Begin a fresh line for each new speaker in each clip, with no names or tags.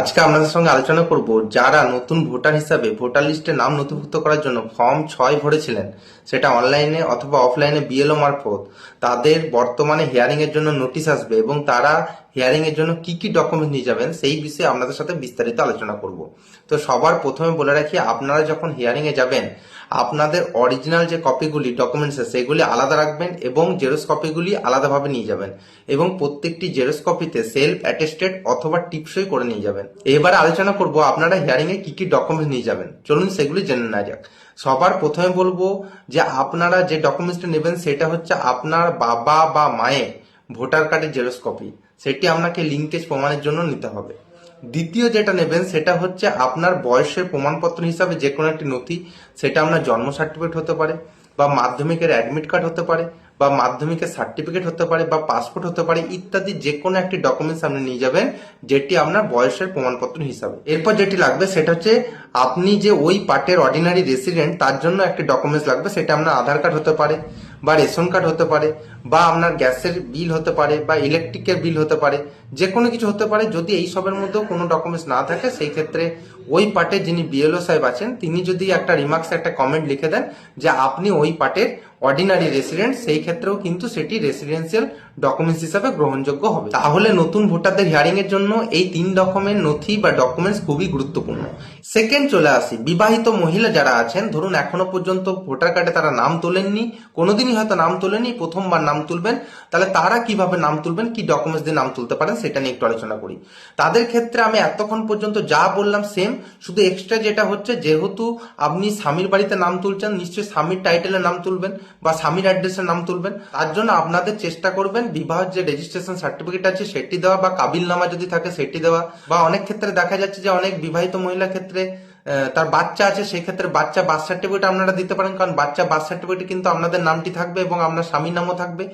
আজকে আপনাদের সঙ্গে আলোচনা করব যারা নতুন ভোটার হিসাবে ভোটার লিস্টে নাম নথিভুক্ত করার জন্য ফর্ম ছয় ভরেছিলেন, সেটা অনলাইনে অথবা অফলাইনে বিএলও মারফত। তাদের বর্তমানে হিয়ারিংয়ের জন্য নোটিশ আসবে এবং তারা হিয়ারিং এর জন্য কি কি ডকুমেন্ট নিয়ে যাবেন, সেই বিষয়ে আপনাদের সাথে বিস্তারিত আলোচনা করব। তো সবার প্রথমে বলে রাখি, আপনারা যখন হিয়ারিং এ যাবেন, আপনাদের অরিজিনাল যে কপিগুলি ডকুমেন্টস আছে, সেগুলি আলাদা রাখবেন এবং জেরক্স কপিগুলি আলাদাভাবে নিয়ে যাবেন এবং প্রত্যেকটি জেরক্স কপিতে সেলফ অ্যাটেস্টেড অথবা টিপসই করে নিয়ে যাবেন। এবার আলোচনা করব, আপনারা হিয়ারিং এ কি কি ডকুমেন্টস নিয়ে যাবেন। চলুন সেগুলি জেনে নেওয়া যাক। সবার প্রথমে বলব যে আপনারা যে ডকুমেন্টসটা নেবেন, সেটা হচ্ছে আপনার বাবা বা মায়ের ভোটার কার্ডের জেরক্স কপি, সেটি আপনাকে লিঙ্কেজ প্রমাণের জন্য নিতে হবে। দ্বিতীয় যেটা নেবেন, সেটা হচ্ছে আপনার বয়সের প্রমাণপত্র হিসাবে যে কোনো একটি নথি, সেটা আপনার জন্ম সার্টিফিকেট হতে পারে, বা মাধ্যমিকের অ্যাডমিট কার্ড হতে পারে, বা মাধ্যমিকের সার্টিফিকেট হতে পারে, বা পাসপোর্ট হতে পারে, ইত্যাদি যে কোনো একটি ডকুমেন্টস আপনি নিয়ে যাবেন, যেটি আপনার বয়সের প্রমাণপত্র হিসাবে। এরপর যেটি লাগবে, সেটা হচ্ছে আপনি যে ওই পার্টের অর্ডিনারি রেসিডেন্ট তার জন্য একটি ডকুমেন্টস লাগবে, সেটা আপনার আধার কার্ড হতে পারে বা রেশন কার্ড হতে পারে, বা আপনার গ্যাসের বিল হতে পারে, বা ইলেকট্রিকের বিল হতে পারে যে কোনো কিছু হতে পারে, যদি এই সবের মধ্যেও কোনো ডকুমেন্টস না থাকে, সেই ক্ষেত্রে ওই পার্টে যিনি বিএলও সাহেব আছেন, তিনি যদি একটা রিমার্কস একটা কমেন্ট লিখে দেন যে আপনি ওই পার্টের অর্ডিনারি রেসিডেন্ট সেই ক্ষেত্রেও কিন্তু সেটি রেসিডেন্সিয়াল ডকুমেন্টস হিসাবে গ্রহণযোগ্য হবে। তাহলে নতুন ভোটারদের হিয়ারিং এর জন্য এই তিন রকমের নথি বা ডকুমেন্টস খুবই গুরুত্বপূর্ণ। সেকেন্ড চলে আসি, বিবাহিত মহিলা যারা আছেন, ধরুন এখনও পর্যন্ত ভোটার কার্ডে তারা নাম তোলেননি, কোনোদিনই হয়তো নাম তোলেনি প্রথমবার নাম তুলবেন, তাহলে তারা কীভাবে নাম তুলবেন, কি ডকুমেন্টস দিয়ে নাম তুলতে পারেন, সেটা নিয়ে একটু আলোচনা করি। তাদের ক্ষেত্রে আমি এতক্ষণ পর্যন্ত যা বললাম সেম শুধু এক্সট্রা যেটা হচ্ছে, যেহেতু আপনি স্বামীর বাড়িতে নাম তুলছেন, নিশ্চয়ই স্বামীর টাইটেলে নাম তুলবেন বা স্বামীর অ্যাড্রেসের নাম তুলবেন। তার জন্য আপনাদের চেষ্টা করবেন বিবাহের যে রেজিস্ট্রেশন সার্টিফিকেট আছে, সেটি দেওয়া বা কাবিল নামা যদি থাকে, সেটি দেওয়া। বা অনেক ক্ষেত্রে দেখা যাচ্ছে যে অনেক বিবাহিত মহিলা ক্ষেত্রে তার বাচ্চা আছে সেই ক্ষেত্রে বাচ্চা বার্থ সার্টিফিকেট আপনারা দিতে পারেন, কারণ বাচ্চা বার্থ সার্টিফিকেটে কিন্তু আপনাদের নামটি থাকবে এবং আপনার স্বামীর নামও থাকবে।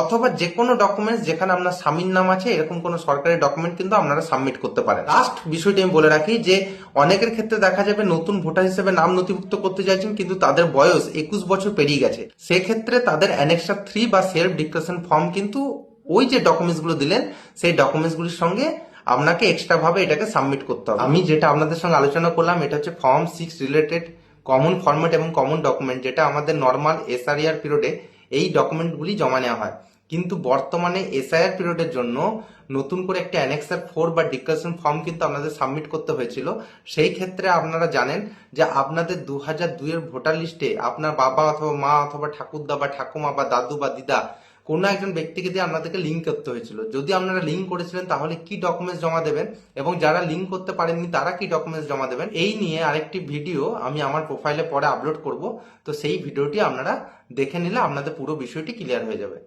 অথবা যে কোনো ডকুমেন্টস যেখানে আপনার স্বামীর নাম আছে, এরকম কোনো সরকারি ডকুমেন্ট কিন্তু আপনারা সাবমিট করতে পারেন। লাস্ট বিষয়টি আমি বলে রাখি যে, অনেকের ক্ষেত্রে দেখা যাবে নতুন ভোটার হিসেবে নাম নথিভুক্ত করতে চাইছেন, কিন্তু তাদের বয়স একুশ বছর পেরিয়ে গেছে। সেক্ষেত্রে তাদের অ্যানেক্সার থ্রি বা সেলফ ডিক্লারেশন ফর্ম কিন্তু ওই যে ডকুমেন্টসগুলো দিলেন, সেই ডকুমেন্টস গুলির সঙ্গে আপনাকে এক্সট্রা ভাবে এটাকে সাবমিট করতে হবে। আমি যেটা আপনাদের সঙ্গে আলোচনা করলাম, এটা হচ্ছে form six related common format এবং কমন ডকুমেন্ট যেটা আমাদের নর্মাল এসআরইআর পিরিয়ডে এই ডকুমেন্টগুলি জমা নেওয়া হয়। কিন্তু বর্তমানে এসআইআর পিরিয়ডের জন্য নতুন করে একটা অ্যানেক্সার ফোর বা ডিক্লারেশন ফর্ম কিন্তু আপনাদের সাবমিট করতে হয়েছিল। সেই ক্ষেত্রে আপনারা জানেন যে আপনাদের দু হাজার দুইয়ের ভোটার লিস্টে আপনার বাবা অথবা মা অথবা ঠাকুরদা বা ঠাকুমা বা দাদু বা দিদা কোনো একজন ব্যক্তিকে দিয়ে আপনাদেরকে লিঙ্ক করতে হয়েছিল। যদি আপনারা লিঙ্ক করেছিলেন তাহলে কি ডকুমেন্টস জমা দেবেন এবং যারা লিঙ্ক করতে পারেননি তারা কি ডকুমেন্টস জমা দেবেন? এই নিয়ে আরেকটি ভিডিও আমি আমার প্রোফাইলে পরে আপলোড করব। তো সেই ভিডিওটি আপনারা দেখে নিলে আপনাদের পুরো বিষয়টি ক্লিয়ার হয়ে যাবে।